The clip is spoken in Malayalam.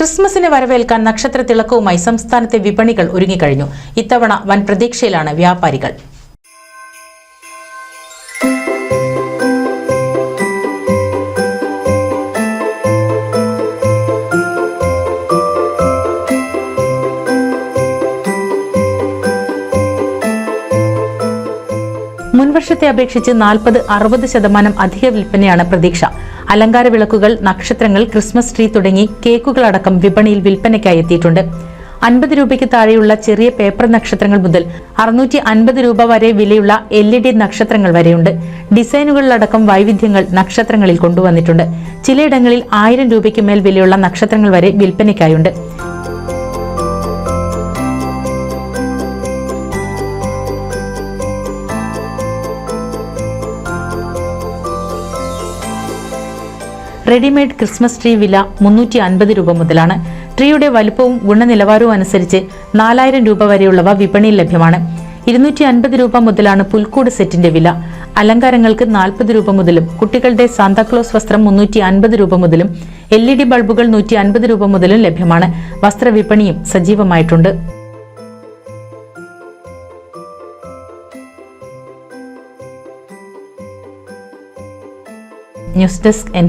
ക്രിസ്മസിനെ വരവേൽക്കാൻ നക്ഷത്ര തിളക്കവുമായി സംസ്ഥാനത്തെ വിപണികൾ ഒരുങ്ങിക്കഴിഞ്ഞു. ഇത്തവണ വൻ പ്രതീക്ഷയിലാണ് വ്യാപാരികൾ. മുൻവർഷത്തെ അപേക്ഷിച്ച് നാൽപ്പത് അറുപത് ശതമാനം അധിക വിൽപ്പനയാണ് പ്രതീക്ഷ. അലങ്കാര വിളക്കുകൾ നക്ഷത്രങ്ങൾ ക്രിസ്മസ് ട്രീ തുടങ്ങി കേക്കുകളടക്കം വിപണിയിൽ വിൽപ്പനയ്ക്കായി എത്തിയിട്ടുണ്ട്. അൻപത് രൂപയ്ക്ക് താഴെയുള്ള ചെറിയ പേപ്പർ നക്ഷത്രങ്ങൾ മുതൽ അറുന്നൂറ്റി അൻപത് രൂപ വരെ വിലയുള്ള എൽ ഇ ഡി നക്ഷത്രങ്ങൾ വരെയുണ്ട്. ഡിസൈനുകളിലടക്കം വൈവിധ്യങ്ങൾ നക്ഷത്രങ്ങളിൽ കൊണ്ടുവന്നിട്ടുണ്ട്. ചിലയിടങ്ങളിൽ ആയിരം രൂപയ്ക്ക് മേൽ വിലയുള്ള നക്ഷത്രങ്ങൾ വരെ വിൽപ്പനയ്ക്കായുണ്ട്. റെഡിമെയ്ഡ് ക്രിസ്മസ് ട്രീ വില മുന്നൂറ്റി അൻപത് രൂപ മുതലാണ്. ട്രീയുടെ വലുപ്പവും ഗുണനിലവാരവും അനുസരിച്ച് നാലായിരം രൂപ വരെയുള്ളവ വിപണിയിൽ ലഭ്യമാണ്. ഇരുന്നൂറ്റി അൻപത് രൂപ മുതലാണ് പുൽക്കൂട് സെറ്റിന്റെ വില. അലങ്കാരങ്ങൾക്ക് നാൽപ്പത് രൂപ മുതലും കുട്ടികളുടെ സാന്താക്ലോസ് വസ്ത്രം മുന്നൂറ്റി അൻപത് രൂപ മുതലും എൽ ഇ ഡി ബൾബുകൾ നൂറ്റി അൻപത് രൂപ മുതലും ലഭ്യമാണ്. വസ്ത്രവിപണിയും സജീവമായിട്ടുണ്ട്. News desk N